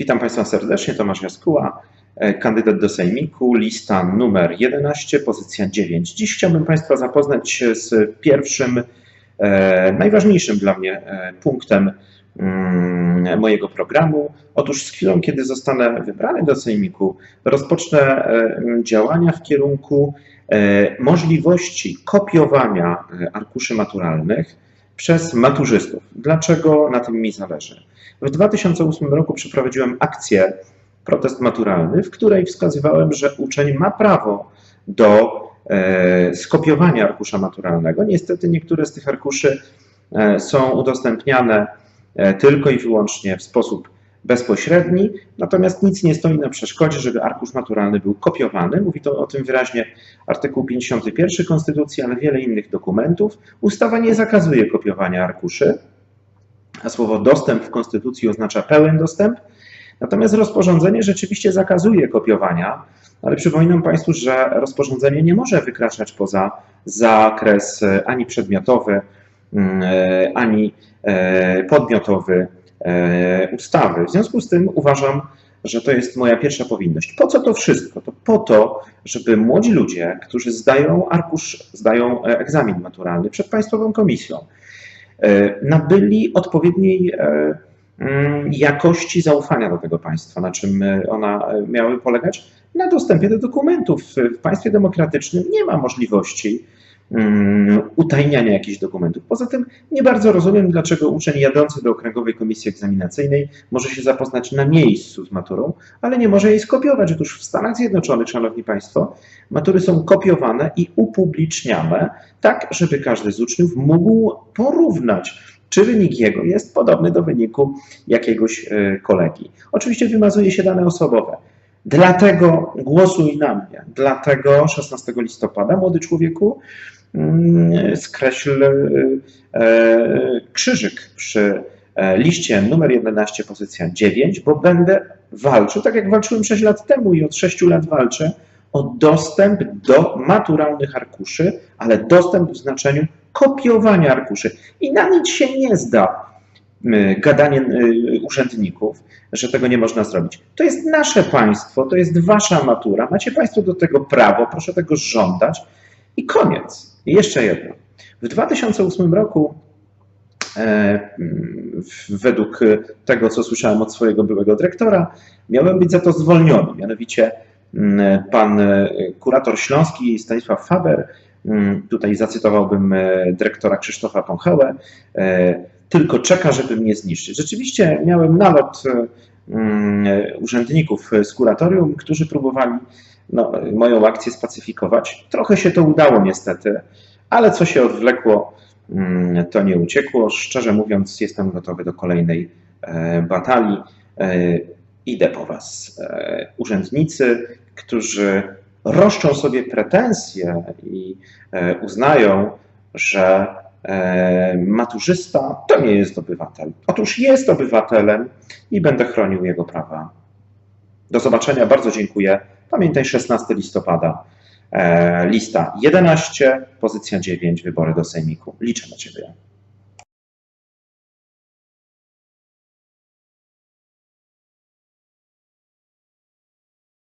Witam Państwa serdecznie, Tomasz Jaskuła, e, kandydat do Sejmiku, lista numer 11, pozycja 9. Dziś chciałbym Państwa zapoznać się z pierwszym, e, najważniejszym dla mnie e, punktem mm, mojego programu. Otóż z chwilą, kiedy zostanę wybrany do Sejmiku, rozpocznę działania w kierunku możliwości kopiowania arkuszy maturalnych przez maturzystów. Dlaczego na tym mi zależy? W 2008 roku przeprowadziłem akcję protest maturalny, w której wskazywałem, że uczeń ma prawo do e, skopiowania arkusza maturalnego. Niestety niektóre z tych arkuszy e, są udostępniane e, tylko i wyłącznie w sposób bezpośredni, natomiast nic nie stoi na przeszkodzie, żeby arkusz maturalny był kopiowany. Mówi to o tym wyraźnie artykuł 51 Konstytucji, ale wiele innych dokumentów. Ustawa nie zakazuje kopiowania arkuszy, a słowo dostęp w Konstytucji oznacza pełen dostęp. Natomiast rozporządzenie rzeczywiście zakazuje kopiowania, ale przypominam Państwu, że rozporządzenie nie może wykraczać poza zakres e, ani przedmiotowy, mm, e, ani e, podmiotowy ustawy. W związku z tym uważam, że to jest moja pierwsza powinność. Po co to wszystko? To po to, żeby młodzi ludzie, którzy zdają arkusz, zdają egzamin maturalny przed Państwową Komisją, nabyli odpowiedniej mm, jakości zaufania do tego państwa. Na czym ona miały polegać? Na dostępie do dokumentów. W państwie demokratycznym nie ma możliwości utajniania jakichś dokumentów. Poza tym nie bardzo rozumiem, dlaczego uczeń jadący do Okręgowej Komisji Egzaminacyjnej może się zapoznać na miejscu z maturą, ale nie może jej skopiować. Otóż w Stanach Zjednoczonych, Szanowni Państwo, matury są kopiowane i upubliczniane, tak żeby każdy z uczniów mógł porównać, czy wynik jego jest podobny do wyniku jakiegoś e, kolegi. Oczywiście wymazuje się dane osobowe. Dlatego głosuj na mnie. Dlatego 16 listopada, młody człowieku, mm, skreśl e, krzyżyk przy e, liście numer 11, pozycja 9, bo będę walczył, tak jak walczyłem 6 lat temu i od 6 lat walczę, o dostęp do maturalnych arkuszy, ale dostęp w znaczeniu kopiowania arkuszy. I na nic się nie zda gadanie urzędników, że tego nie można zrobić. To jest nasze państwo, to jest wasza matura, macie państwo do tego prawo, proszę tego żądać i koniec. I jeszcze jedno. W 2008 roku e, według tego, co słyszałem od swojego byłego dyrektora, miałem być za to zwolniony. Mianowicie pan kurator śląski Stanisław Faber, tutaj zacytowałbym e, dyrektora Krzysztofa Pąchełę, e, tylko czeka, żeby mnie zniszczyć. Rzeczywiście miałem nalot mm, urzędników z kuratorium, którzy próbowali no, moją akcję spacyfikować. Trochę się to udało niestety, ale co się odwlekło, mm, to nie uciekło. Szczerze mówiąc, jestem gotowy do kolejnej e, batalii. E, idę po Was. E, urzędnicy, którzy roszczą sobie pretensje i uznają, że maturzysta to nie jest obywatel. Otóż jest obywatelem i będę chronił jego prawa. Do zobaczenia, bardzo dziękuję. Pamiętaj 16 listopada. E, lista 11, pozycja 9, wybory do Sejmiku. Liczę na Ciebie.